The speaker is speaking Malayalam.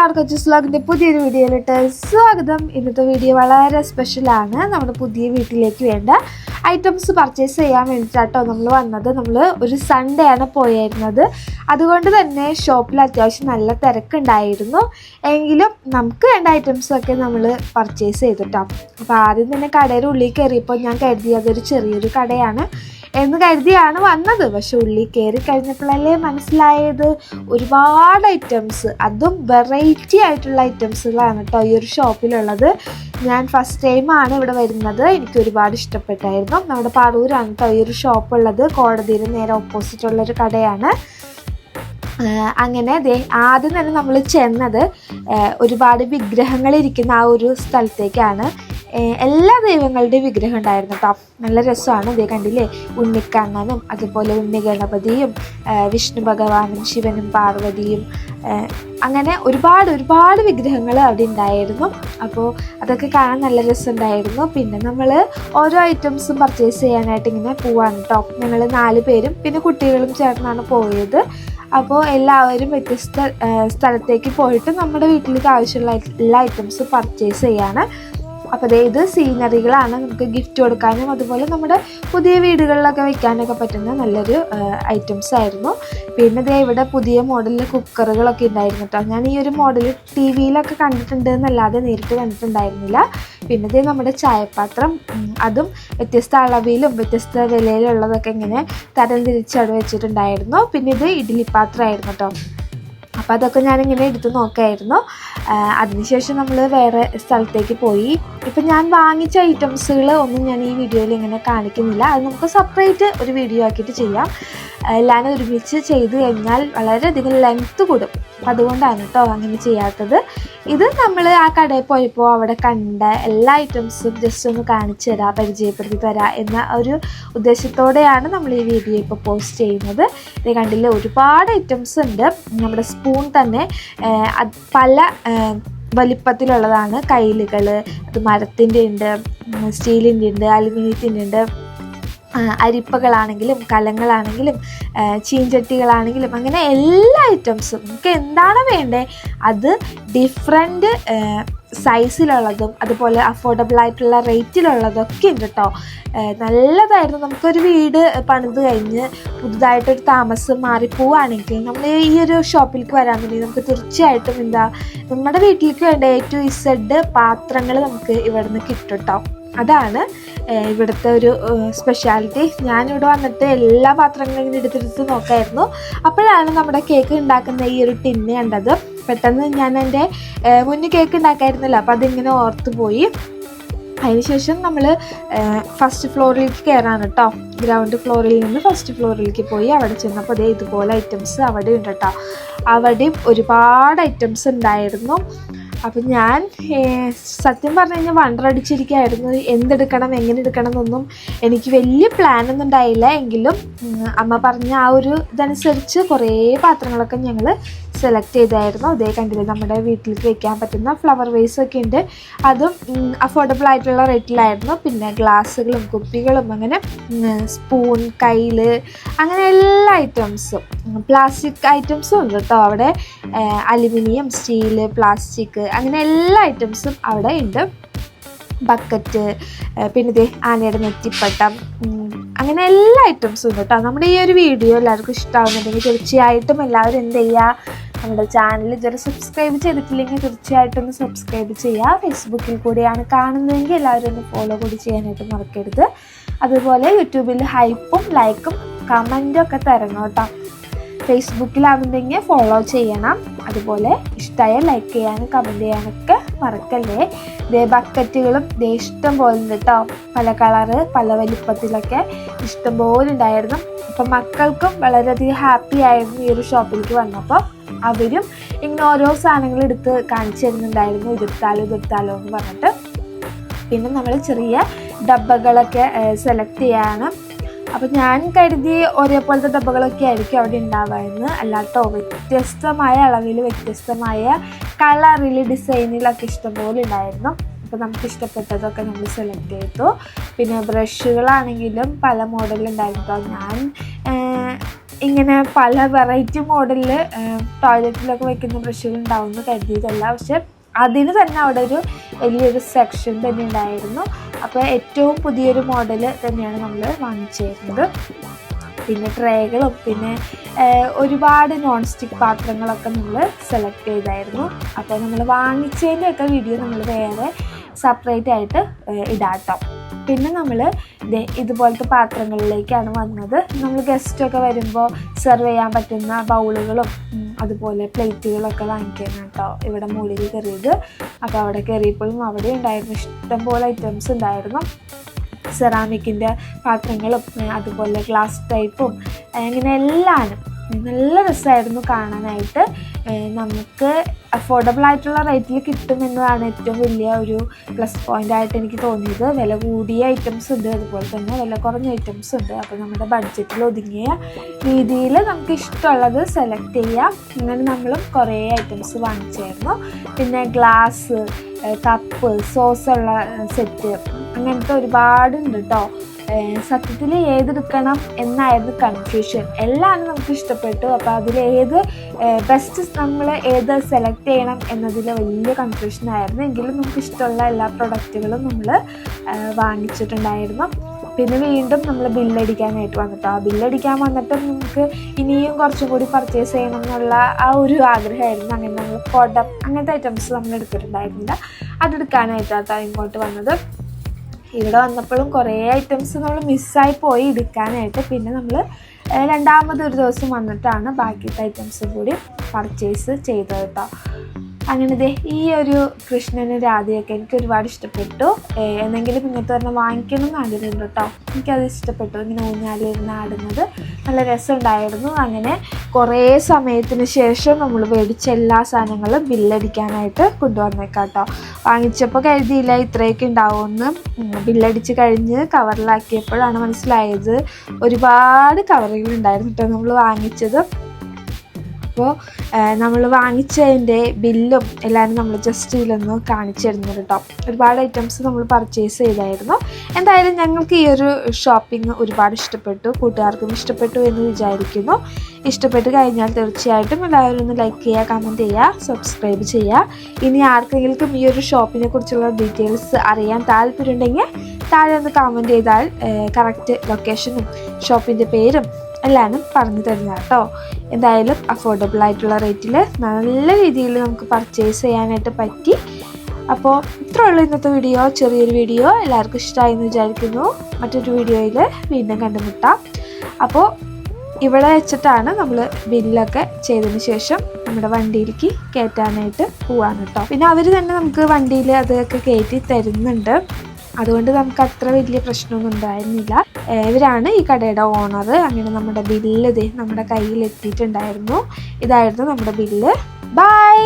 എല്ലാവർക്കും അച്ചൂസ് വ്ലോഗിന്റെ പുതിയൊരു വീഡിയോയിലിട്ട് സ്വാഗതം. ഇന്നത്തെ വീഡിയോ വളരെ സ്പെഷ്യലാണ്. നമ്മുടെ പുതിയ വീട്ടിലേക്ക് വേണ്ട ഐറ്റംസ് പർച്ചേസ് ചെയ്യാൻ വേണ്ടിയിട്ടാട്ടോ നമ്മൾ വന്നത്. നമ്മൾ ഒരു സൺഡേ ആണ് പോയിരുന്നത്. അതുകൊണ്ട് തന്നെ ഷോപ്പിൽ അത്യാവശ്യം നല്ല തിരക്കുണ്ടായിരുന്നു. എങ്കിലും നമുക്ക് വേണ്ട ഐറ്റംസൊക്കെ നമ്മൾ പർച്ചേസ് ചെയ്തിട്ടോ. അപ്പോൾ ആദ്യം തന്നെ കടയുടെ ഉള്ളിൽ കയറിയപ്പോൾ ഞാൻ കരുതി അതൊരു ചെറിയൊരു കടയാണ്. എന്ന് കരുതിയാണ് വന്നത്. പക്ഷെ ഉള്ളിൽ കയറി കഴിഞ്ഞപ്പോഴല്ലേ മനസ്സിലായത്? ഒരുപാട് ഐറ്റംസ് അതും വെറൈറ്റി ആയിട്ടുള്ള ഐറ്റംസുകളാണ് കേട്ടോ ഈ ഒരു ഷോപ്പിലുള്ളത് ഞാൻ ഫസ്റ്റ് ടൈമാണ് ഇവിടെ വരുന്നത്. എനിക്ക് ഒരുപാട് ഇഷ്ടപ്പെട്ടായിരുന്നു. നമ്മുടെ പറൂരാണ് കേട്ടോ ഈ ഒരു ഷോപ്പ് ഉള്ളത്. കോടതിയിൽ നേരെ ഓപ്പോസിറ്റ് ഉള്ള ഒരു കടയാണ്. അങ്ങനെ ആദ്യം തന്നെ നമ്മൾ ചെന്നത് ഒരുപാട് വിഗ്രഹങ്ങൾ ഇരിക്കുന്ന ആ ഒരു സ്ഥലത്തേക്കാണ്. എല്ലാ ദൈവങ്ങളുടെയും വിഗ്രഹം ഉണ്ടായിരുന്നു കേട്ടോ നല്ല രസമാണ്. ഇതേ കണ്ടില്ലേ? ഉണ്ണിക്കണ്ണനും അതുപോലെ ഉണ്ണി ഗണപതിയും വിഷ്ണു ഭഗവാനും ശിവനും പാർവതിയും അങ്ങനെ ഒരുപാട് ഒരുപാട് വിഗ്രഹങ്ങൾ അവിടെ ഉണ്ടായിരുന്നു. അപ്പോൾ അതൊക്കെ കാണാൻ നല്ല രസമുണ്ടായിരുന്നു. പിന്നെ നമ്മൾ ഓരോ ഐറ്റംസും പർച്ചേസ് ചെയ്യാനായിട്ട് ഇങ്ങനെ പോവാണ് കേട്ടോ ഞങ്ങൾ നാല് പേരും പിന്നെ കുട്ടികളും ചേർന്നാണ് പോയത്. അപ്പോൾ എല്ലാവരും വ്യത്യസ്ത സ്ഥലത്തേക്ക് പോയിട്ട് നമ്മുടെ വീട്ടിലേക്ക് ആവശ്യമുള്ള എല്ലാ ഐറ്റംസും പർച്ചേസ് ചെയ്യാണ്. അപ്പോൾ ദേ ഇത് സീനറികളാണ് നമുക്ക് ഗിഫ്റ്റ് കൊടുക്കാനും അതുപോലെ നമ്മുടെ പുതിയ വീടുകളിലൊക്കെ വെക്കാനൊക്കെ പറ്റുന്ന നല്ലൊരു ഐറ്റംസ് ആയിരുന്നു. പിന്നെ ദേ ഇവിടെ പുതിയ മോഡലിൽ കുക്കറുകളൊക്കെ ഉണ്ടായിരുന്നു കേട്ടോ. ഞാൻ ഈ ഒരു മോഡൽ ടി വിയിലൊക്കെ കണ്ടിട്ടുണ്ട് എന്നല്ലാതെ നേരിട്ട് കണ്ടിട്ടുണ്ടായിരുന്നില്ല. പിന്നെ ഇതേ നമ്മുടെ ചായപാത്രം അതും വ്യത്യസ്ത അളവിലും വ്യത്യസ്ത വിലയിലുള്ളതൊക്കെ ഇങ്ങനെ തരം തിരിച്ച് അവിടെ വെച്ചിട്ടുണ്ടായിരുന്നു. പിന്നെ ഇത് ഇഡ്ഡലി പാത്രമായിരുന്നു കേട്ടോ. അപ്പോൾ അതൊക്കെ ഞാനിങ്ങനെ എടുത്ത് നോക്കായിരുന്നു. അതിനുശേഷം നമ്മൾ വേറെ സ്ഥലത്തേക്ക് പോയി. ഇപ്പം ഞാൻ വാങ്ങിച്ച ഐറ്റംസുകൾ ഒന്നും ഞാൻ ഈ വീഡിയോയിൽ ഇങ്ങനെ കാണിക്കുന്നില്ല. അത് നമുക്ക് സെപ്പറേറ്റ് ഒരു വീഡിയോ ആക്കിയിട്ട് ചെയ്യാം. എല്ലാം ഒരുമിച്ച് ചെയ്ത് കഴിഞ്ഞാൽ വളരെയധികം ലെങ്ത്ത് കൂടും. അപ്പം അതുകൊണ്ടാണ് കേട്ടോ അങ്ങനെ ചെയ്യാത്തത്. ഇത് നമ്മൾ ആ കടയിൽ പോയപ്പോൾ അവിടെ കണ്ട എല്ലാ ഐറ്റംസും ജസ്റ്റ് ഒന്ന് കാണിച്ചു തരാം പരിചയപ്പെടുത്തി തരാം എന്ന ഒരു ഉദ്ദേശത്തോടെയാണ് നമ്മൾ ഈ വീഡിയോ ഇപ്പോൾ പോസ്റ്റ് ചെയ്യുന്നത്. ഇത് കണ്ടില്ല ഒരുപാട് ഐറ്റംസ് ഉണ്ട്. നമ്മുടെ സ്പൂൺ തന്നെ പല വലിപ്പത്തിലുള്ളതാണ്. കയ്യിലുകൾ അത് മരത്തിന്റെ ഉണ്ട് സ്റ്റീലിന്റെ ഉണ്ട് അലുമിനിയത്തിന്റെ ഉണ്ട്. അരിപ്പകളാണെങ്കിലും കലങ്ങളാണെങ്കിലും ചീഞ്ചട്ടികളാണെങ്കിലും അങ്ങനെ എല്ലാ ഐറ്റംസും. നമുക്ക് എന്താണ് വേണ്ടേ അത് ഡിഫറെന്റ് സൈസിലുള്ളതും അതുപോലെ അഫോർഡബിൾ ആയിട്ടുള്ള റേറ്റിലുള്ളതൊക്കെ ഉണ്ട് കേട്ടോ നല്ലതായിരുന്നു. നമുക്കൊരു വീട് പണിത് കഴിഞ്ഞ് പുതുതായിട്ടൊരു താമസം മാറിപ്പോവുകയാണെങ്കിൽ നമ്മൾ ഈ ഒരു ഷോപ്പിലേക്ക് വരാൻ വേണ്ടി നമുക്ക് തീർച്ചയായിട്ടും എന്താ നമ്മുടെ വീട്ടിലേക്ക് വേണ്ട എ ടു ഇസഡ് പാത്രങ്ങൾ നമുക്ക് ഇവിടുന്ന് കിട്ടും കേട്ടോ അതാണ് ഇവിടുത്തെ ഒരു സ്പെഷ്യാലിറ്റി ഞാനിവിടെ വന്നിട്ട് എല്ലാ പാത്രങ്ങളും ഇങ്ങനെ എടുത്തെടുത്ത് നോക്കായിരുന്നു. അപ്പോഴാണ് നമ്മുടെ കേക്ക് ഉണ്ടാക്കുന്ന ഈ ഒരു ടിന്ന് കണ്ടത്. പെട്ടെന്ന് ഞാൻ എന്റെ മുന്നേ കേക്ക് ഉണ്ടാക്കായിരുന്നല്ലോ അപ്പോൾ അതിങ്ങനെ ഓർത്ത് പോയി. അതിനുശേഷം നമ്മൾ ഫസ്റ്റ് ഫ്ലോറിലേക്ക് കയറാണ് കേട്ടോ ഗ്രൗണ്ട് ഫ്ലോറിൽ നിന്ന് ഫസ്റ്റ് ഫ്ലോറിലേക്ക് പോയി. അവിടെ ചെന്നപ്പോൾ അതേ ഇതുപോലെ ഐറ്റംസ് അവിടെ ഉണ്ട് കേട്ടോ അവിടെയും ഒരുപാട് ഐറ്റംസ് ഉണ്ടായിരുന്നു. അപ്പം ഞാൻ സത്യം പറഞ്ഞു കഴിഞ്ഞാൽ വണ്ടറടിച്ചിരിക്കുകയായിരുന്നു എന്തെടുക്കണം എങ്ങനെ എടുക്കണം എന്നൊന്നും എനിക്ക് വലിയ പ്ലാനൊന്നും ഉണ്ടായില്ല. എങ്കിലും അമ്മ പറഞ്ഞ ആ ഒരു ഇതനുസരിച്ച് കുറേ പാത്രങ്ങളൊക്കെ ഞങ്ങൾ സെലക്ട് ചെയ്തായിരുന്നു. അതേ കണ്ടില്ലേ നമ്മുടെ വീട്ടിലേക്ക് വെക്കാൻ പറ്റുന്ന ഫ്ലവർ വേസ് ഒക്കെ ഉണ്ട്. അതും അഫോർഡബിൾ ആയിട്ടുള്ള റേറ്റിലായിരുന്നു പിന്നെ ഗ്ലാസ്സുകളും കുപ്പികളും അങ്ങനെ സ്പൂൺ കയ്യിൽ അങ്ങനെ എല്ലാ ഐറ്റംസും പ്ലാസ്റ്റിക് ഐറ്റംസും ഉണ്ട് കേട്ടോ അവിടെ. അലുമിനിയം സ്റ്റീൽ പ്ലാസ്റ്റിക് അങ്ങനെ എല്ലാ ഐറ്റംസും അവിടെ ഉണ്ട്. ബക്കറ്റ് പിന്നെ ഇതേ ആനയുടെ നെറ്റിപ്പട്ടം അങ്ങനെ എല്ലാ ഐറ്റംസും ഉണ്ട് കേട്ടോ നമ്മുടെ ഈ ഒരു വീഡിയോ എല്ലാവർക്കും ഇഷ്ടമാകുന്നുണ്ടെങ്കിൽ തീർച്ചയായിട്ടും എല്ലാവരും എന്ത് ചെയ്യുക നമ്മുടെ ചാനൽ ഇതുവരെ സബ്സ്ക്രൈബ് ചെയ്തിട്ടില്ലെങ്കിൽ തീർച്ചയായിട്ടും ഒന്ന് സബ്സ്ക്രൈബ് ചെയ്യുക ഫേസ്ബുക്കിൽ കൂടിയാണ് കാണുന്നതെങ്കിൽ എല്ലാവരും ഒന്ന് ഫോളോ കൂടി ചെയ്യാനായിട്ട് മറക്കരുത്. അതുപോലെ യൂട്യൂബിൽ ഹൈപ്പും ലൈക്കും കമന്റും ഒക്കെ തരണം കേട്ടോ ഫേസ്ബുക്കിലാവുന്നെങ്കിൽ ഫോളോ ചെയ്യണം. അതുപോലെ ഇഷ്ടമായ ലൈക്ക് ചെയ്യാനും കമന്റ് ചെയ്യാനൊക്കെ മറക്കല്ലേ? ദേ ബക്കറ്റുകളും ദേ ഇഷ്ടം പോലെ കേട്ടോ പല കളറ് പല വലിപ്പത്തിലൊക്കെ ഇഷ്ടം പോലെ ഉണ്ടായിരുന്നു. അപ്പം മക്കൾക്കും വളരെയധികം ഹാപ്പി ആയിരുന്നു ഈ ഒരു ഷോപ്പിലേക്ക് വന്നപ്പോൾ അവരും ഇങ്ങനെ ഓരോ സാധനങ്ങൾ എടുത്ത് കാണിച്ചു തരുന്നുണ്ടായിരുന്നു. ഇതെടുത്താലോ ഇതെടുത്താലോ എന്ന് പറഞ്ഞിട്ട്. പിന്നെ നമ്മൾ ചെറിയ ഡബ്ബകളൊക്കെ സെലക്ട് ചെയ്യാണ് അപ്പം ഞാൻ കരുതി ഒരേപോലത്തെ ഡബ്ബകളൊക്കെ ആയിരിക്കും അവിടെ ഉണ്ടാവുമായിരുന്നു അല്ലാട്ടോ വ്യത്യസ്തമായ അളവിൽ വ്യത്യസ്തമായ കളറിൽ ഡിസൈനിലൊക്കെ ഇഷ്ടംപോലെ ഉണ്ടായിരുന്നു. അപ്പോൾ നമുക്ക് ഇഷ്ടപ്പെട്ടതൊക്കെ നമ്മൾ സെലക്ട് ചെയ്തു. പിന്നെ ബ്രഷുകളാണെങ്കിലും പല മോഡലുണ്ടായിരുന്നു ഞാൻ ഇങ്ങനെ പല വെറൈറ്റി മോഡലിൽ ടോയ്ലറ്റിലൊക്കെ വെക്കുന്ന ബ്രഷുകൾ ഉണ്ടാവുമെന്ന് കരുതിയതല്ല പക്ഷെ അതിന് തന്നെ അവിടെ ഒരു വലിയൊരു സെക്ഷൻ തന്നെ ഉണ്ടായിരുന്നു. അപ്പോൾ ഏറ്റവും പുതിയൊരു മോഡൽ തന്നെയാണ് നമ്മൾ വാങ്ങിച്ചിരുന്നത്. പിന്നെ ട്രേകളും പിന്നെ ഒരുപാട് നോൺ സ്റ്റിക്ക് പാത്രങ്ങളൊക്കെ നമ്മൾ സെലക്ട് ചെയ്തായിരുന്നു. അപ്പോൾ നമ്മൾ വാങ്ങിച്ചതിന്റെയൊക്കെ വീഡിയോ നമ്മൾ വേറെ സെപ്പറേറ്റ് ആയിട്ട് ഇടാട്ടോ. പിന്നെ നമ്മൾ ഇതുപോലത്തെ പാത്രങ്ങളിലേക്കാണ് വന്നത്. നമ്മൾ ഗസ്റ്റൊക്കെ വരുമ്പോൾ സെർവ് ചെയ്യാൻ പറ്റുന്ന ബൗളുകളും അതുപോലെ പ്ലേറ്റുകളൊക്കെ വാങ്ങിക്കാൻ കേട്ടോ ഇവിടെ മുകളിൽ കയറിയത്. അപ്പോൾ അവിടെ കയറിയപ്പോഴും അവിടെ ഉണ്ടായിരുന്നു ഇഷ്ടംപോലെ ഐറ്റംസ് ഉണ്ടായിരുന്നു. സെറാമിക്കിന്റെ പാത്രങ്ങളും അതുപോലെ ഗ്ലാസ് ടൈപ്പും അങ്ങനെ എല്ലാനും നല്ല രസമായിരുന്നു കാണാനായിട്ട്. നമുക്ക് അഫോർഡബിൾ ആയിട്ടുള്ള റേറ്റിൽ കിട്ടുമെന്നതാണ് ഏറ്റവും വലിയ ഒരു പ്ലസ് പോയിന്റ് ആയിട്ട് എനിക്ക് തോന്നിയത്. വില കൂടിയ ഐറ്റംസ് ഉണ്ട് അതുപോലെ തന്നെ വില കുറഞ്ഞ ഐറ്റംസ് ഉണ്ട്. അപ്പോൾ നമ്മുടെ ബഡ്ജറ്റിൽ ഒതുങ്ങിയ രീതിയിൽ നമുക്ക് ഇഷ്ടമുള്ളത് സെലക്ട് ചെയ്യാം. അങ്ങനെ നമ്മളും കുറേ ഐറ്റംസ് വാങ്ങിച്ചായിരുന്നു. പിന്നെ ഗ്ലാസ് കപ്പ് സോസുള്ള സെറ്റ് അങ്ങനത്തെ ഒരുപാടുണ്ട് കേട്ടോ സത്യത്തിൽ ഏതെടുക്കണം എന്നായിരുന്നു കൺഫ്യൂഷൻ എല്ലാം നമുക്ക് ഇഷ്ടപ്പെട്ടു. അപ്പോൾ അതിൽ ഏത് ബെസ്റ്റ് നമ്മൾ ഏത് സെലക്ട് ചെയ്യണം എന്നതിൽ വലിയ കൺഫ്യൂഷൻ ആയിരുന്നു. എങ്കിലും നമുക്ക് ഇഷ്ടമുള്ള എല്ലാ പ്രൊഡക്റ്റുകളും നമ്മൾ വാങ്ങിച്ചിട്ടുണ്ടായിരുന്നു. പിന്നെ വീണ്ടും നമ്മൾ ബില്ലടിക്കാനായിട്ട് വന്നിട്ട് ആ ബില്ലടിക്കാൻ വന്നിട്ട് നമുക്ക് ഇനിയും കുറച്ചും കൂടി പർച്ചേസ് ചെയ്യണം എന്നുള്ള ആ ഒരു ആഗ്രഹമായിരുന്നു. അങ്ങനെ നമ്മൾ കുടം അങ്ങനത്തെ ഐറ്റംസ് നമ്മൾ എടുത്തിട്ടുണ്ടായിരുന്നില്ല. അതെടുക്കാനായിട്ടാണ് ഇങ്ങോട്ട് വന്നത്. ഇവിടെ വന്നപ്പോഴും കുറേ ഐറ്റംസ് നമ്മൾ മിസ്സായി പോയി എടുക്കാനായിട്ട്. പിന്നെ നമ്മൾ രണ്ടാമത് ഒരു ദിവസം വന്നിട്ടാണ് ബാക്കിയത്തെ ഐറ്റംസ് കൂടി പർച്ചേസ് ചെയ്തത് കേട്ടോ അങ്ങനെ ദേ ഈ ഒരു കൃഷ്ണനും രാധയൊക്കെ എനിക്ക് ഒരുപാട് ഇഷ്ടപ്പെട്ടു. എന്തെങ്കിലും ഇങ്ങനത്തെ ഒരെണ്ണം വാങ്ങിക്കണം എന്ന് ആഗ്രഹമുണ്ട് കേട്ടോ. എനിക്കത് ഇഷ്ടപ്പെട്ടു. ഇങ്ങനെ ഊഞ്ഞാലിരുന്ന് ആടുന്നത് നല്ല രസമുണ്ടായിരുന്നു. അങ്ങനെ കുറേ സമയത്തിന് ശേഷം നമ്മൾ മേടിച്ച എല്ലാ സാധനങ്ങളും ബില്ലടിക്കാനായിട്ട് കൊണ്ടുവന്നേക്കാം കേട്ടോ. വാങ്ങിച്ചപ്പോൾ കരുതിയില്ല ഇത്രയൊക്കെ ഉണ്ടാവുമെന്ന്. ബില്ലടിച്ച് കഴിഞ്ഞ് കവറിലാക്കിയപ്പോഴാണ് മനസ്സിലായത് ഒരുപാട് കവറുകളുണ്ടായിരുന്നു കേട്ടോ നമ്മൾ വാങ്ങിച്ചത്. അപ്പോൾ നമ്മൾ വാങ്ങിച്ചതിന്റെ ബില്ലും എല്ലാവരും നമ്മൾ ജസ്റ്റ് ഇതിലൊന്ന് കാണിച്ചു തരുന്നത് കേട്ടോ. ഒരുപാട് ഐറ്റംസ് നമ്മൾ പർച്ചേസ് ചെയ്തായിരുന്നു. എന്തായാലും ഞങ്ങൾക്ക് ഈ ഒരു ഷോപ്പിംഗ് ഒരുപാട് ഇഷ്ടപ്പെട്ടു. കൂട്ടുകാർക്കും ഇഷ്ടപ്പെട്ടു എന്ന് വിചാരിക്കുന്നു. ഇഷ്ടപ്പെട്ട് കഴിഞ്ഞാൽ തീർച്ചയായിട്ടും എല്ലാവരും ഒന്ന് ലൈക്ക് ചെയ്യുക കമന്റ് ചെയ്യുക സബ്സ്ക്രൈബ് ചെയ്യുക. ഇനി ആർക്കെങ്കിലും ഈ ഒരു ഷോപ്പിനെ കുറിച്ചുള്ള ഡീറ്റെയിൽസ് അറിയാൻ താല്പര്യമുണ്ടെങ്കിൽ താഴെ ഒന്ന് കമന്റ് ചെയ്താൽ കറക്റ്റ് ലൊക്കേഷനും ഷോപ്പിന്റെ പേരും എല്ലാവരും പറഞ്ഞു തരുന്നത് കേട്ടോ എന്തായാലും അഫോർഡബിൾ ആയിട്ടുള്ള റേറ്റിൽ നല്ല രീതിയിൽ നമുക്ക് പർച്ചേസ് ചെയ്യാനായിട്ട് പറ്റി. അപ്പോൾ ഇത്രേ ഉള്ളൂ ഇന്നത്തെ വീഡിയോ ചെറിയൊരു വീഡിയോ എല്ലാവർക്കും ഇഷ്ടമായി എന്ന് വിചാരിക്കുന്നു. മറ്റൊരു വീഡിയോയിൽ വീണ്ടും കണ്ടുമുട്ടാം. അപ്പോൾ ഇവിടെ വെച്ചിട്ടാണ് നമ്മൾ ബില്ലൊക്കെ ചെയ്തതിന് ശേഷം നമ്മുടെ വണ്ടിയിലേക്ക് കയറ്റാനായിട്ട് പോവാണ് കേട്ടോ പിന്നെ അവർ തന്നെ നമുക്ക് വണ്ടിയിൽ അതൊക്കെ കയറ്റി തരുന്നുണ്ട്. അതുകൊണ്ട് നമുക്ക് അത്ര വലിയ പ്രശ്നമൊന്നും ഉണ്ടായിരുന്നില്ല. ഇവരാണ് ഈ കടയുടെ ഓണർ അങ്ങനെ നമ്മുടെ ബില്ല് നമ്മുടെ കയ്യിൽ എത്തിയിട്ടുണ്ടായിരുന്നു. ഇതായിരുന്നു നമ്മുടെ ബില്ല് ബൈ